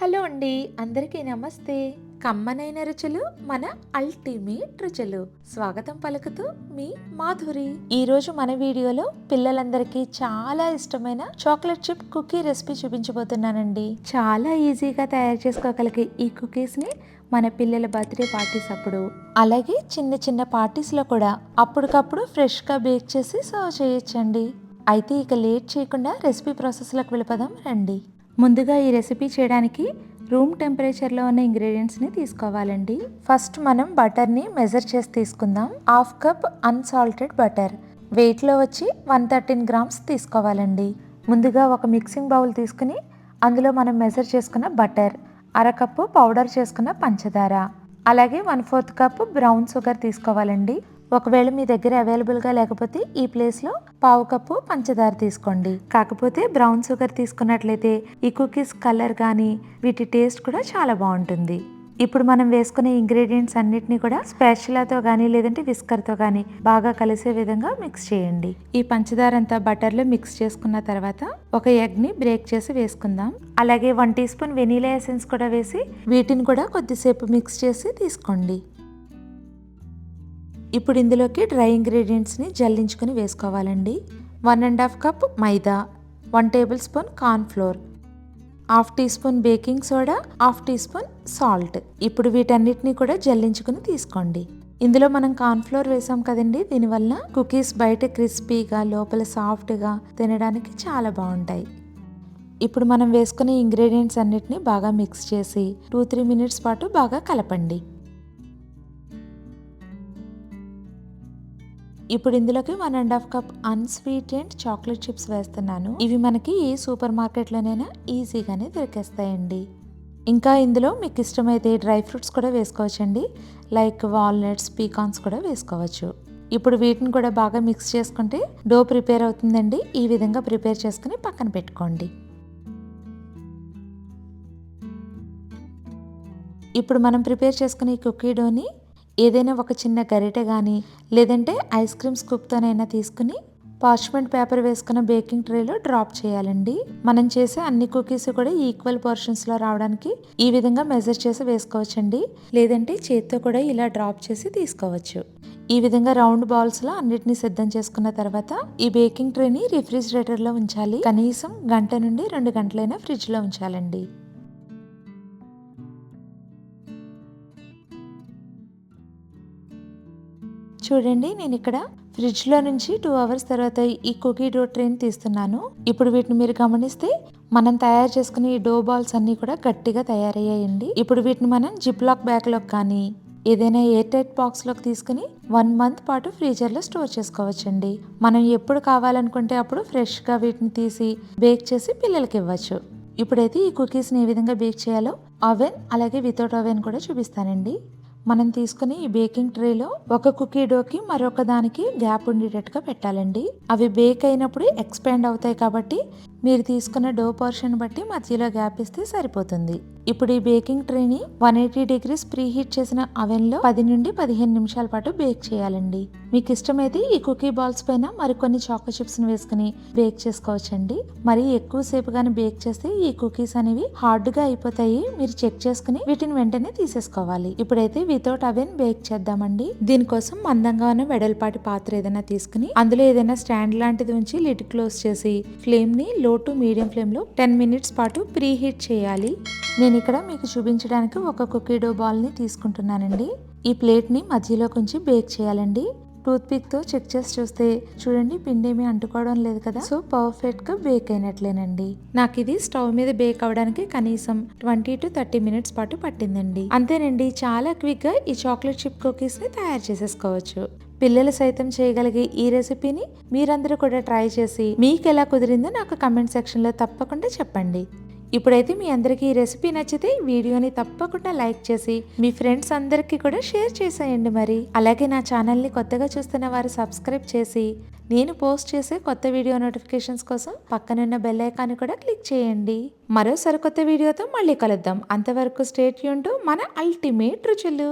Hello అండి అందరికీ నమస్తే. కమ్మనైన రుచులు మన అల్టిమేట్ రుచులు. స్వాగతం పలుకుతూ మీ మాధురి. ఈ రోజు మన వీడియోలో పిల్లలందరికీ చాలా ఇష్టమైన చాక్లెట్ చిప్ కుకీ రెసిపీ చూపించబోతున్నానండి. చాలా ఈజీగా తయారు చేసుకోగలిగే ఈ కుకీస్ని మన పిల్లల బర్త్డే పార్టీస్ అప్పుడు. అలాగే చిన్న చిన్న పార్టీస్లో కూడా అప్పటికప్పుడు ఫ్రెష్గా బేక్ చేసి సర్వ్ చేయొచ్చండి. అయితే ఇక లేట్ చేయకుండా రెసిపీ ప్రాసెస్లోకి వెళ్ళిపోదాం రండి. ముందుగా ఈ రెసిపీ చేయడానికి రూమ్ టెంపరేచర్లో ఉన్న ఇంగ్రీడియంట్స్ని తీసుకోవాలండి. ఫస్ట్ మనం బటర్ని మెజర్ చేసి తీసుకుందాం. Half cup unsalted butter. వెయిట్లో వచ్చి వన్ థర్టీన్ గ్రామ్స్ తీసుకోవాలండి. ముందుగా ఒక మిక్సింగ్ బౌల్ తీసుకుని అందులో మనం మెజర్ చేసుకున్న బటర్ అరకప్పు పౌడర్ చేసుకున్న పంచదార. అలాగే one fourth cup brown sugar తీసుకోవాలండి. ఒకవేళ మీ దగ్గర అవైలబుల్గా లేకపోతే ఈ ప్లేస్లో పావు కప్పు పంచదార తీసుకోండి. కాకపోతే బ్రౌన్ షుగర్ తీసుకున్నట్లయితే ఈ కుకీస్ కలర్ కానీ వీటి టేస్ట్ కూడా చాలా బాగుంటుంది. ఇప్పుడు మనం వేసుకునే ఇంగ్రీడియంట్స్ అన్నిటిని కూడా స్పాచులాతో కానీ లేదంటే విస్కర్తో కానీ బాగా కలిసే విధంగా మిక్స్ చేయండి. ఈ పంచదార అంతా బటర్లో మిక్స్ చేసుకున్న తర్వాత ఒక ఎగ్ని బ్రేక్ చేసి వేసుకుందాం. అలాగే one teaspoon vanilla essence కూడా వేసి వీటిని కూడా కొద్దిసేపు మిక్స్ చేసి తీసుకోండి. ఇప్పుడు ఇందులోకి డ్రై ఇంగ్రీడియంట్స్ని జల్లించుకొని వేసుకోవాలండి. One and half cup maida one tablespoon corn flour half teaspoon baking soda half teaspoon salt. ఇప్పుడు వీటన్నిటిని కూడా జల్లించుకుని తీసుకోండి. ఇందులో మనం కార్న్ ఫ్లోర్ వేసాం కదండి దీనివల్ల కుకీస్ బయట క్రిస్పీగా లోపల సాఫ్ట్గా తినడానికి చాలా బాగుంటాయి. ఇప్పుడు మనం వేసుకునే ఇంగ్రీడియంట్స్ అన్నిటిని బాగా మిక్స్ చేసి టూ త్రీ మినిట్స్ పాటు బాగా కలపండి. ఇప్పుడు ఇందులోకి one and half cup unsweetened chocolate chips వేస్తున్నాను. ఇవి మనకి ఏ సూపర్ మార్కెట్లోనైనా ఈజీగానే దొరికేస్తాయండి. ఇంకా ఇందులో మీకు ఇష్టమైతే డ్రై ఫ్రూట్స్ కూడా వేసుకోవచ్చండి. లైక్ వాల్నట్స్ పీకాన్స్ కూడా వేసుకోవచ్చు. ఇప్పుడు వీటిని కూడా బాగా మిక్స్ చేసుకుంటే డో ప్రిపేర్ అవుతుందండి. ఈ విధంగా ప్రిపేర్ చేసుకుని పక్కన పెట్టుకోండి. ఇప్పుడు మనం ప్రిపేర్ చేసుకునే ఈ కుకీ డోని ఏదైనా ఒక చిన్న గరిటె కానీ లేదంటే ఐస్ క్రీమ్ స్కూప్తోనైనా తీసుకుని పార్చ్మెంట్ పేపర్ వేసుకున్న బేకింగ్ ట్రేలో డ్రాప్ చేయాలండి. మనం చేసే అన్ని కుకీస్ కూడా ఈక్వల్ పోర్షన్స్లో రావడానికి ఈ విధంగా మెజర్ చేసి వేసుకోవచ్చండి. లేదంటే చేత్తో కూడా ఇలా డ్రాప్ చేసి తీసుకోవచ్చు. ఈ విధంగా రౌండ్ బాల్స్లో అన్నిటిని సిద్ధం చేసుకున్న తర్వాత ఈ బేకింగ్ ట్రేని రిఫ్రిజిరేటర్లో ఉంచాలి. కనీసం గంట నుండి రెండు గంటలైనా ఫ్రిడ్జ్లో ఉంచాలండి. చూడండి నేను ఇక్కడ ఫ్రిడ్జ్లో నుంచి టూ అవర్స్ తర్వాత ఈ కుకీ డో ట్రైన్ తీస్తున్నాను. ఇప్పుడు వీటిని మీరు గమనిస్తే మనం తయారు చేసుకునే ఈ డో బాల్స్ అన్నీ కూడా గట్టిగా తయారయ్యాయండి. ఇప్పుడు వీటిని మనం జిప్ లాక్ బ్యాగ్లోకి కానీ ఏదైనా ఎయిర్ టైట్ బాక్స్లోకి తీసుకుని వన్ మంత్ పాటు ఫ్రీజర్లో స్టోర్ చేసుకోవచ్చండి. మనం ఎప్పుడు కావాలనుకుంటే అప్పుడు ఫ్రెష్గా వీటిని తీసి బేక్ చేసి పిల్లలకి ఇవ్వచ్చు. ఇప్పుడైతే ఈ కుకీస్ని ఏ విధంగా బేక్ చేయాలో అవెన్ అలాగే వితౌట్ అవెన్ కూడా చూపిస్తానండి. మనం తీసుకుని ఈ బేకింగ్ ట్రేలో ఒక కుకీ డోకి మరొక దానికి గ్యాప్ ఉండేటట్టుగా పెట్టాలండి. అవి బేక్ అయినప్పుడు ఎక్స్పాండ్ అవుతాయి కాబట్టి మీరు తీసుకున్న డో పోర్షన్ బట్టి మధ్యలో గ్యాప్ ఇస్తే సరిపోతుంది. ఇప్పుడు ఈ బేకింగ్ ట్రేని one eighty degrees preheat చేసిన అవెన్లో పది నుండి పదిహేను నిమిషాల పాటు బేక్ చేయాలండి. మీకు ఇష్టమైతే ఈ కుకీ బాల్స్ పైన మరికొన్ని చాకో చిప్స్ వేసుకుని బేక్ చేసుకోవచ్చండి. మరి ఎక్కువ సేపు బేక్ చేస్తే ఈ కుకీస్ అనేవి హార్డ్గా అయిపోతాయి. మీరు చెక్ చేసుకుని వీటిని వెంటనే తీసేసుకోవాలి. ఇప్పుడైతే వితౌట్ అవెన్ బేక్ చేద్దామండి. దీనికోసం మందంగా ఉన్న వెడల్పాటి పాత్ర ఏదైనా తీసుకుని అందులో ఏదైనా స్టాండ్ లాంటిది ఉంచి లిడ్ క్లోజ్ చేసి ఫ్లేమ్ని లో టు మీడియం ఫ్లేమ్లో టెన్ మినిట్స్ పాటు ప్రీ హీట్ చేయాలి. నేను ఇక్కడ మీకు చూపించడానికి ఒక కుకీ డో బాల్ని తీసుకుంటున్నానండి. ఈ ప్లేట్ని మధ్యలో కొంచెం బేక్ చేయాలండి. టూత్పిక్తో తో చెక్ చేసి చూస్తే చూడండి పిండి ఏమీ అంటుకోవడం లేదు కదా. సో పర్ఫెక్ట్గా బేక్ అయినట్లేనండి. నాకు ఇది స్టవ్ మీద బేక్ అవడానికి కనీసం ట్వంటీ టు థర్టీ మినిట్స్ పాటు పట్టిందండి. అంతేనండి చాలా క్విక్గా ఈ చాక్లెట్ చిప్ కుకీస్ని తయారు చేసేసుకోవచ్చు. పిల్లలు సైతం చేయగలిగే ఈ రెసిపీని మీరందరూ కూడా ట్రై చేసి మీకు ఎలా కుదిరిందో నాకు కమెంట్ సెక్షన్లో తప్పకుండా చెప్పండి. ఇప్పుడైతే మీ అందరికీ ఈ రెసిపీ నచ్చితే వీడియోని తప్పకుండా లైక్ చేసి మీ ఫ్రెండ్స్ అందరికీ కూడా షేర్ చేసేయండి మరి. అలాగే నా ఛానల్ని కొత్తగా చూస్తున్న వారు సబ్స్క్రైబ్ చేసి నేను పోస్ట్ చేసే కొత్త వీడియో నోటిఫికేషన్స్ కోసం పక్కనున్న బెల్ ఐకాన్ కూడా క్లిక్ చేయండి. మరో సరికొత్త వీడియోతో మళ్ళీ కలుద్దాం. అంతవరకు స్టేట్ యూన్ టు మన అల్టిమేట్ రుచులు.